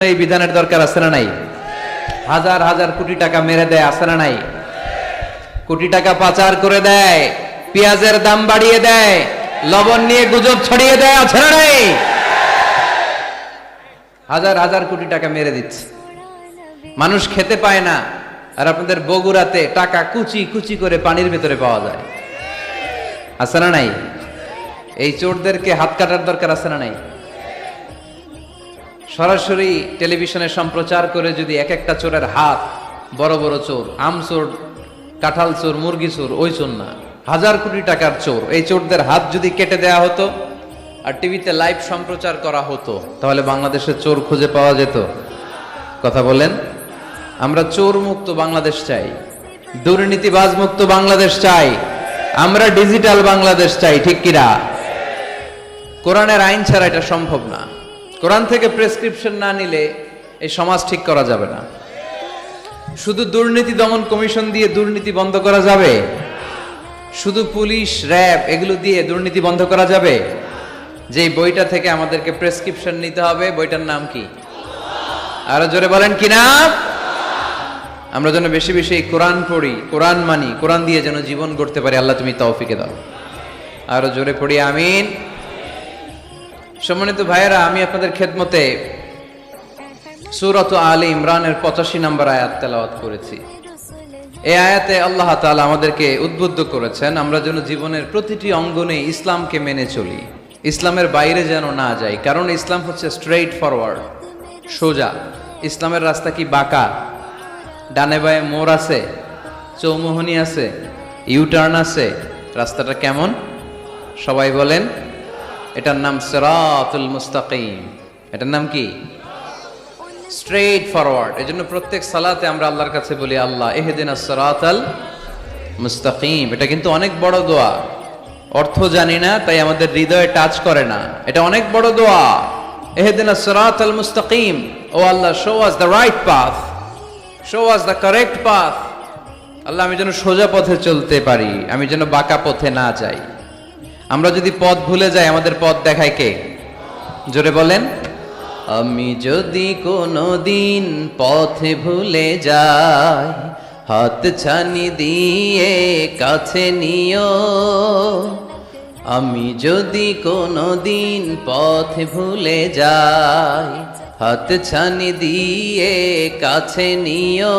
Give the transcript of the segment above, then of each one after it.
এই বিধানের দরকার আছে না নাই? হাজার হাজার কোটি টাকা মেরে দেয়, আছে না নাই? কোটি টাকা পাচার করে দেয়, পেঁয়াজের দাম বাড়িয়ে দেয়, লবণ নিয়ে গুজব ছড়িয়ে দেয়, আছে না নাই? হাজার হাজার কোটি টাকা মেরে দিচ্ছে। মানুষ খেতে পায় না, আর আপনাদের বগুড়াতে টাকা কুচি কুচি করে পানির ভেতরে পাওয়া যায়। আছে না নাই? এই চোরদেরকে হাত কাটার দরকার আছে না নাই? সরাসরি টেলিভিশনে সম্প্রচার করে যদি এক একটা চোরের হাত, বড় বড় চোর, আম চোর, কাঁঠাল চোর, মুরগি চোর, ওই চোর না। হাজার কোটি টাকার চোর। এই চোরদের হাত যদি কেটে দেয়া হতো আর টিভিতে লাইভ সম্প্রচার করা হতো, তাহলে বাংলাদেশের চোর খুঁজে পাওয়া যেত। কথা বলেন আমরা চোর মুক্ত বাংলাদেশ চাই। দুর্নীতিবাজ মুক্ত বাংলাদেশ চাই। আমরা ডিজিটাল বাংলাদেশ চাই, ঠিক কিরা কোরআনের আইন ছাড়া এটা সম্ভব না। কোরআন থেকে প্রেসক্রিপশন না নিলে এই সমাজ ঠিক করা যাবে না। শুধু দুর্নীতি দমন কমিশন দিয়ে দুর্নীতি বন্ধ করা যাবে? শুধু পুলিশ, র্যাব এগুলো দিয়ে দুর্নীতি বন্ধ করা যাবে? যে বইটা থেকে আমাদেরকে প্রেসক্রিপশন নিতে হবে, বইটার নাম কি? আরও জোরে বলেন, কি নাম? আমরা যেন বেশি বেশি কোরআন পড়ি, কোরআন মানি, কোরআন দিয়ে যেন জীবন গড়তে পারি, আল্লাহ তুমি তৌফিকে দাও। আরও জোরে পড়ি, আমিন। সম্মানিত ভাইয়েরা, আমি আপনাদের খেদমতে সুরত আলী ইমরানের পঁচাশি নম্বর আয়াত তেলাওয়াত করেছি। এই আয়াতে আল্লাহ তাআলা আমাদেরকে উদ্বুদ্ধ করেছেন, আমরা যেন জীবনের প্রতিটি অঙ্গনে ইসলামকে মেনে চলি, ইসলামের বাইরে যেন না যাই, কারণ ইসলাম হচ্ছে স্ট্রেইট ফরওয়ার্ড সোজা। ইসলামের রাস্তা কি বাঁকা? ডানে বায়ে মোড় আছে? চৌমোহনী আছে? ইউটার্ন আছে? রাস্তাটা কেমন? সবাই বলেন এটার নাম সিরাতুল মুস্তাকিম। এটার নাম কি? স্ট্রেট ফরওয়ার্ড এই জন্য প্রত্যেক সালাতে আমরা আল্লাহর কাছে বলি, আল্লাহ এহেদিন সিরাতাল মুস্তাকিম। এটা কিন্তু অনেক বড় দোয়া। অর্থ জানি না, তাই আমাদের হৃদয়ে টাচ করে না। এটা অনেক বড় দোয়া। এহেদিন সিরাতাল মুস্তাকিম। ও Allah show us the right path show us the correct path Allah, আমি যেন সোজা পথে চলতে পারি। আমি যেন বাঁকা পথে না যাই। আমরা যদি পথ ভুলে যাই, আমাদের পথ দেখায় কে? জোরে বলেন। আমি যদি কোনো দিন পথে ভুলে যাই, হাত ছানি দিয়ে কাছে নিও। আমি যদি কোনো দিন পথে ভুলে যাই, হাত ছানি দিয়ে কাছে নিও।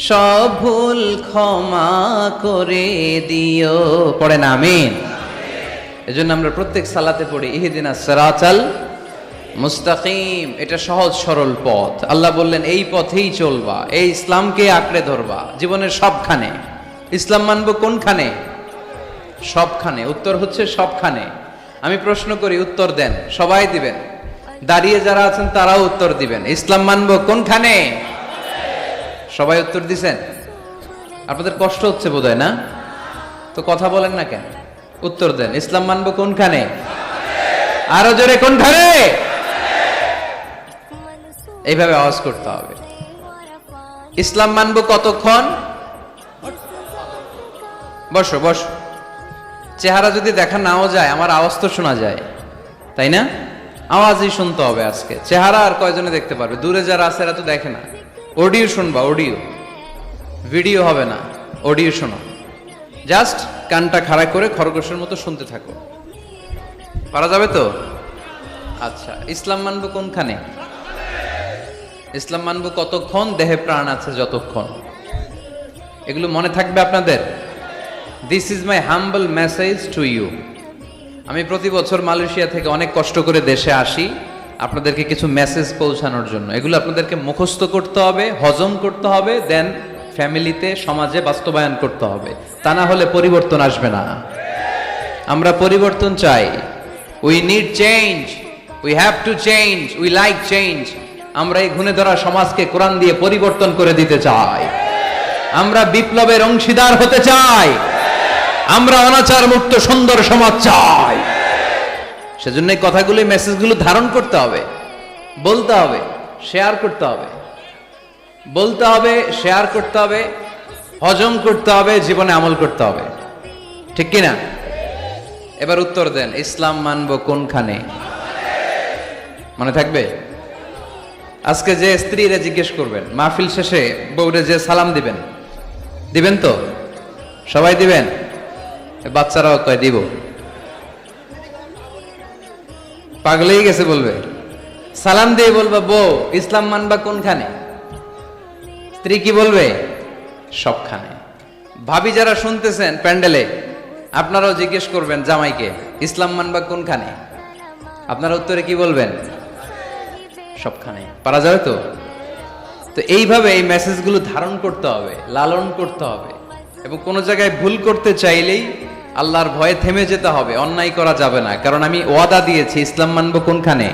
সব ভুল ক্ষমা করে দিও। পড়েন আমিন। এজন্য আমরা প্রত্যেক সালাতে পড়ি, ইহিদিনা সিরাতাল মুস্তাকিম। এটা সহজ, সরল পথ। আল্লাহ বললেন, এই পথেই চলবা, এই ইসলামকে আঁকড়ে ধরবা, জীবনের সবখানে। ইসলাম মানব কোনখানে? সবখানে। উত্তর হচ্ছে সবখানে। আমি প্রশ্ন করি, উত্তর দেন, সবাই দিবেন? দাঁড়িয়ে যারা আছেন তারাও উত্তর দিবেন। ইসলাম মানব কোনখানে? সবাই উত্তর দিছেন? আপনাদের কষ্ট হচ্ছে বোধহয়, না? তো কথা বলেন না কেন? উত্তর দেন। ইসলাম মানব কোনখানে? আরও জোরে, কোনখানে? এইভাবে আওয়াজ করতে হবে। ইসলাম মানব কতক্ষণ? বসো বসো। চেহারা যদি দেখা নাও যায়, আমার আওয়াজ তো শোনা যায়, তাই না? আওয়াজই শুনতে হবে আজকে। চেহারা আর কয়জনে দেখতে পারবে? দূরে যারা আছে এরা তো দেখে না। অডিও শুনবা, অডিও। ভিডিও হবে না, অডিও শোনো। জাস্ট কানটা খাড়া করে খরগোশের মতো শুনতে থাকো। পারা যাবে তো? আচ্ছা ইসলাম মানবো কোনখানে? ইসলাম মানবো কতক্ষণ? দেহে প্রাণ আছে যতক্ষণ। এগুলো মনে থাকবে আপনাদের? This is my humble message to you আমি প্রতি বছর মালয়েশিয়া থেকে অনেক কষ্ট করে দেশে আসি। আপনাদেরকে কিছু মেসেজ পৌঁছানোর জন্য। এগুলো আপনাদেরকে মুখস্থ করতে হবে, হজম করতে হবে দেন ফ্যামিলিতে সমাজে বাস্তবায়ন করতে হবে। তা না হলে পরিবর্তন আসবে না। আমরা পরিবর্তন চাই। We need change we have to change we like change আমরা এই ঘুণে ধরা সমাজকে কোরআন দিয়ে পরিবর্তন করে দিতে চাই। আমরা বিপ্লবের অংশীদার হতে চাই। আমরা অনাচার মুক্ত সুন্দর সমাজ চাই। সেজন্য এই কথাগুলো মেসেজগুলো ধারণ করতে হবে। বলতে হবে শেয়ার করতে হবে। বলতে হবে শেয়ার করতে হবে, হজম করতে হবে, জীবনে আমল করতে হবে। ঠিক কিনা এবার উত্তর দেন, ইসলাম মানব কোনখানে? মনে থাকবে? আজকে যে স্ত্রীরা জিজ্ঞেস করবেন, মাহফিল শেষে বউরে যে সালাম দিবেন দিবেন তো? সবাই দিবেন? বাচ্চারাও কয়, দিব। পাগলেই গেছে বলবে। সালাম দিয়ে বলবে, বউ, ইসলাম মানবা কোনখানে? স্ত্রী কি বলবে? সবখানে। ভাবি, যারা শুনতেছেন প্যান্ডেলে, আপনারাও জিজ্ঞেস করবেন জামাইকে, ইসলাম মানবা কোনখানে? আপনারা উত্তরে কি বলবেন? সবখানে। পারা যাবে তো? তো এইভাবে এই মেসেজগুলো ধারণ করতে হবে, লালন করতে হবে। এবং কোনো জায়গায় ভুল করতে চাইলেই আল্লাহর ভয়ে থেমে যেতে হবে, অন্যায় করা যাবে না। কারণ আমি ওয়াদা দিয়েছি, ইসলাম মানব কোনখানে?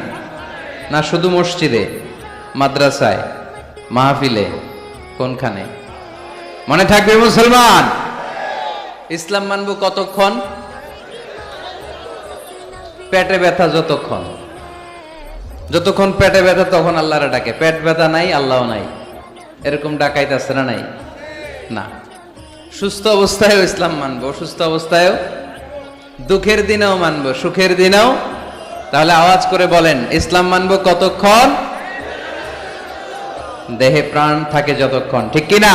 না শুধু মসজিদে, মাদ্রাসায়, মাহফিলে, কোনখানে? মনে থাকবে মুসলমান? ইসলাম মানব কতক্ষণ? পেটে ব্যথা যতক্ষণ। যতক্ষণ পেটে ব্যথা, তখন আল্লাহরা ডাকে। পেট ব্যথা নাই আল্লাহ নাই। এরকম ডাকাইতেছে না নাই? না। সুস্থ অবস্থায়ও ইসলাম মানব অসুস্থ অবস্থায়ও দুঃখের দিনেও মানব, সুখের দিনেও। তাহলে আওয়াজ করে বলেন, ইসলাম মানব কতক্ষণ? দেহে প্রাণ থাকে যতক্ষণ, ঠিক কিনা?